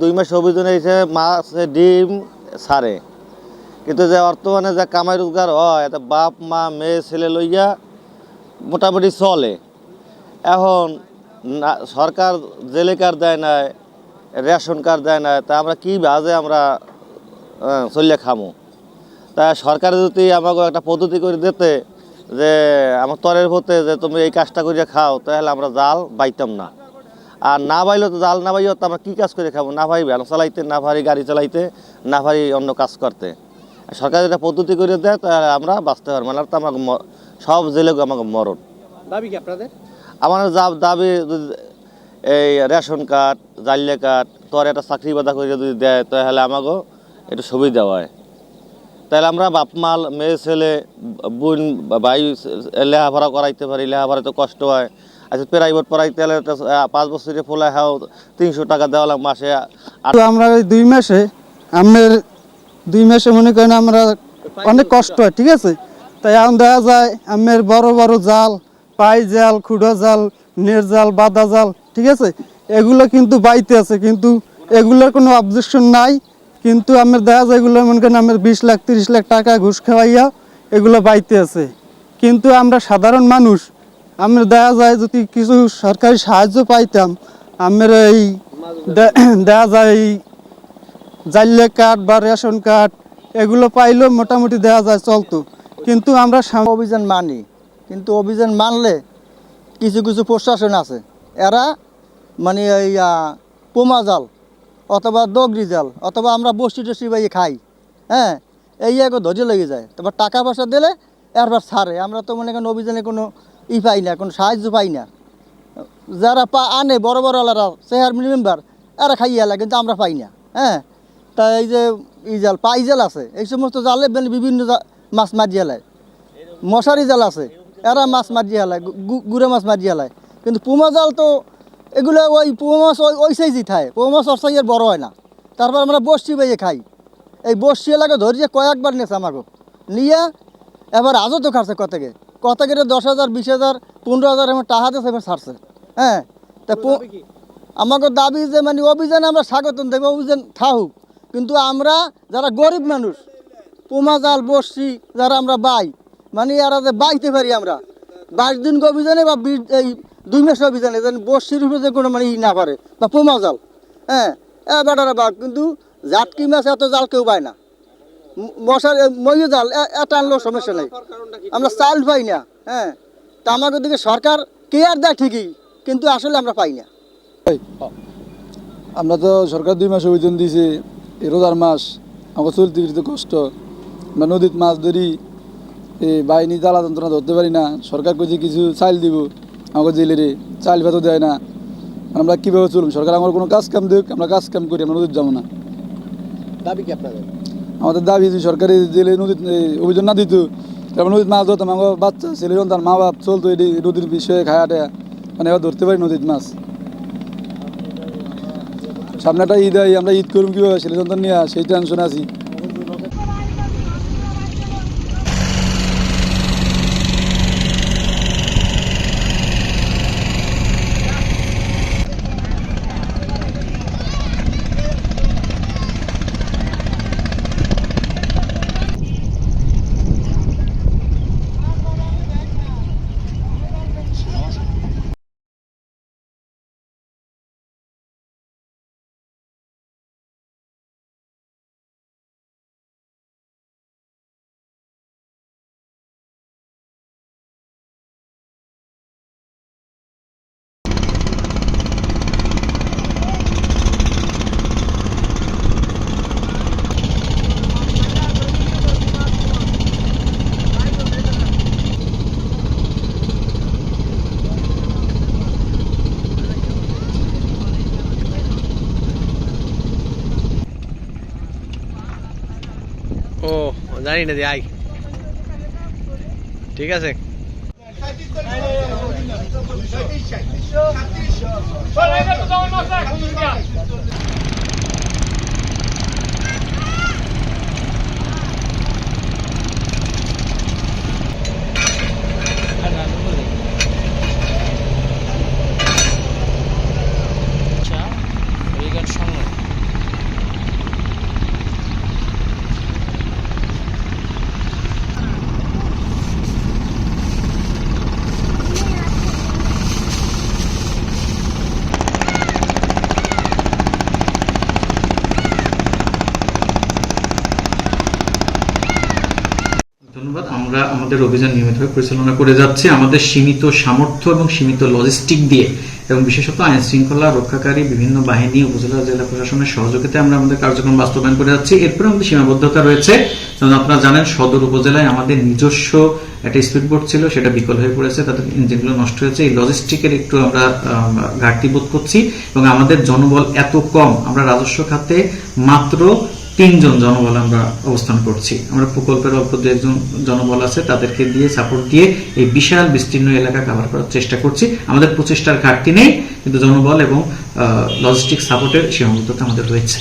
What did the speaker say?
দুই মাস অভিযোগ হয়েছে মাছ, ডিম সারে। কিন্তু যে বর্তমানে যে কামাই রোজগার হয়, এতে বাপ, মা, মেয়ে, ছেলে লইয়া মোটামুটি চলে। এখন সরকার জেলে কার্ড দেয় না রেশন কার্ড দেয় না তা আমরা কী বাজে আমরা চলিয়ে খামো? তা সরকার যদি আমাকে একটা পদ্ধতি করে দিতে যে, আমার তরের হতে যে তুমি এই কাজটা করে খাও, তাহলে আমরা জাল বাইতাম না। আর না বাইলে তো জাল না বাইও তো আমরা কী কাজ করে খাব? না ভাই ভ্যান চালাইতে না ভারী গাড়ি চালাইতে না ভারী অন্য কাজ করতে। সরকার যেটা পদ্ধতি করে দেয় তাহলে আমরা বাঁচতে পারব না তো আমাকে সব জেলে আমাকে মরণ। দাবি কি আপনাদের? আমার যা দাবি যদি এই রেশন কার্ড জালিয়া কার্ড তোর একটা চাকরি বাদা করে যদি দেয় তাহলে আমাকেও একটু সুবিধা হয়। তাহলে আমরা বাপ মাল মেয়ে ছেলে বোন ভাই লেখাপড়া করাইতে পারি লেখাপড়া তো কষ্ট হয়। আচ্ছা প্রাইভেট পড়াই হলে তো, পাঁচ বছরে ফোলা হাও তিনশো টাকা দেওয়া লাগে মাসে। আমরা দুই মাসে আমের দুই মাসে মনে করেন আমরা অনেক কষ্ট হয় ঠিক আছে? তাই এখন দেখা যায় আমের বড় বড় জাল পাই জাল খুঁড়ো জাল নের জাল বাদা জাল ঠিক আছে? এগুলো কিন্তু বাইতে আছে কিন্তু এগুলোর কোনো অবজেকশন নাই। কিন্তু আমের দেখা যায় এগুলো মনে করেন আমের বিশ লাখ তিরিশ লাখ টাকা ঘুষ খাওয়াইয়া এগুলো বাইতে আছে। কিন্তু আমরা সাধারণ মানুষ আমরা দেখা যায় যদি কিছু সরকারি সাহায্য পাইতাম, আমরা এই দেখা যায় এই জাল্লে কার্ড বা রেশন কার্ড এগুলো পাইলেও মোটামুটি দেওয়া যায় চলতো। কিন্তু আমরা অভিযান মানি, কিন্তু অভিযান মানলে কিছু কিছু প্রশাসন আছে। এরা মানে এই পোমা জাল অথবা দগরি জাল অথবা আমরা বসি টসি বাইয়ে খাই হ্যাঁ? এই এক ধৈর্য লেগে যায়। তারপর টাকা পয়সা দিলে এরপর ছাড়ে। আমরা তো মনে করেন অভিযানে কোনো ই পাই না, কোনো সাহায্য পাই না। যারা পা আনে, বড় বড় আলারা, চেয়ার মেম্বার, এরা খাইয়ে এলা কিন্তু আমরা পাই না হ্যাঁ? তা এই যে ই জাল পাই জাল আছে, এই সমস্ত জালে বিভিন্ন মাছ মারিয়ে এলায় মশারি জাল আছে, এরা মাছ মারিয়ে এলায় গু- গুড়ে মাছ মারিয়ে এলায় কিন্তু পুমা জাল তো এগুলো ওই পুমা মাছ ওই ওই সাইজই খায় পুমা মাছ ওর সাইজের বড় হয় না। তারপর আমরা বসছি বাইয়ে খাই। এই বসছি এলাকা ধরিয়ে কয়েকবার নিয়েছে আমাকে নিয়ে, এবার আজও তো খাচ্ছে কতকে কতকে দশ হাজার বিশ হাজার পনেরো হাজার এমন টাকা দিয়েছে এবার ছাড়ছে। হ্যাঁ? তা আমাকে দাবি যে মানে অভিযানে আমরা স্বাগতম দেবো অভিযান থাকুক। কিন্তু আমরা যারা গরিব মানুষ পোমা জাল বসছি যারা আমরা বাই মানে এরা যে বাইতে পারি আমরা বাইশ দিন অভিযানে বা এই দুই মাস অভিযানে যেন বসির উপরে যে কোনো মানে ই না পারে বা পোমা জাল হ্যাঁ? এ বেটারা বা কিন্তু জাটকি মাছ এত জাল কেউ পায় না। মশার ময়ূর জাল এটা আনলেও সমস্যা নেই। আমরা চাল পাই না হ্যাঁ? তা আমাদের দিকে সরকার কেয়ার দেয় ঠিকই কিন্তু আসলে আমরা পাই না। আমরা তো সরকার দুই মাস অভিযান দিয়েছে এই রোজার মাস আমাকে চলতে ফিরতে কষ্ট। আমরা নদীত মাছ ধরি এই বাহিনী জ্বালা যন্ত্রণা ধরতে পারি না সরকার কইছে কিছু চাল দিব আমাকে জেলেরে চাল ভাতও দেয় না। আমরা কীভাবে চলুন সরকার আমার কোনো কাজ কাম দেখ আমরা কাজ কাম করি আমরা নদীত যাব না। দাবি কি আপনাদের? আমাদের দাবি যদি সরকারি জেলে নদীতে অভিযোগ না দিত, তারপর নদীর মাছ ধরতাম, আমার বাচ্চা, ছেলে তার মা বাপ চলতো, এটি নদীর বিষয়ে খায়াটা মানে এবার ধরতে পারি নদীর মাছ। সামনে একটা ঈদ আমরা ঈদ করুম কীভাবে? ছেলে সন্তান নিয়ে সেই টেনশন আছি। জানি না যে আই ঠিক আছে আচ্ছা আমরা আমাদের অভিযান নিয়মিতভাবে পরিচালনা করে যাচ্ছি। আমাদের সীমিত সামর্থ্য এবং সীমিত লজিস্টিক দিয়ে এবং বিশেষত আইন শৃঙ্খলা রক্ষাকারী বিভিন্ন বাহিনী, উপজেলা, জেলা প্রশাসনের সহযোগিতায় আমরা আমাদের কার্যক্রম বাস্তবায়ন করে যাচ্ছি। এরপরে আমাদের সীমাবদ্ধতা রয়েছে। যেমন আপনারা জানেন, সদর উপজেলায় আমাদের নিজস্ব একটা স্পিডবোট ছিল, সেটা বিকল হয়ে পড়েছে তাদের ইঞ্জিনগুলো নষ্ট হয়েছে। এই লজিস্টিকের একটু আমরা ঘাটতি বোধ করছি এবং আমাদের জনবল এত কম, আমরা রাজস্ব খাতে মাত্র তিনজন জনবল আমরা অবস্থান করছি। আমরা প্রকল্পের অল্প দু একজন জনবল আছে, তাদেরকে দিয়ে সাপোর্ট দিয়ে এই বিশাল বিস্তীর্ণ এলাকা কাভার করার চেষ্টা করছি। আমাদের প্রচেষ্টার ঘাটতি নেই, কিন্তু জনবল এবং লজিস্টিক সাপোর্টের সীমাবদ্ধতা আমাদের রয়েছে।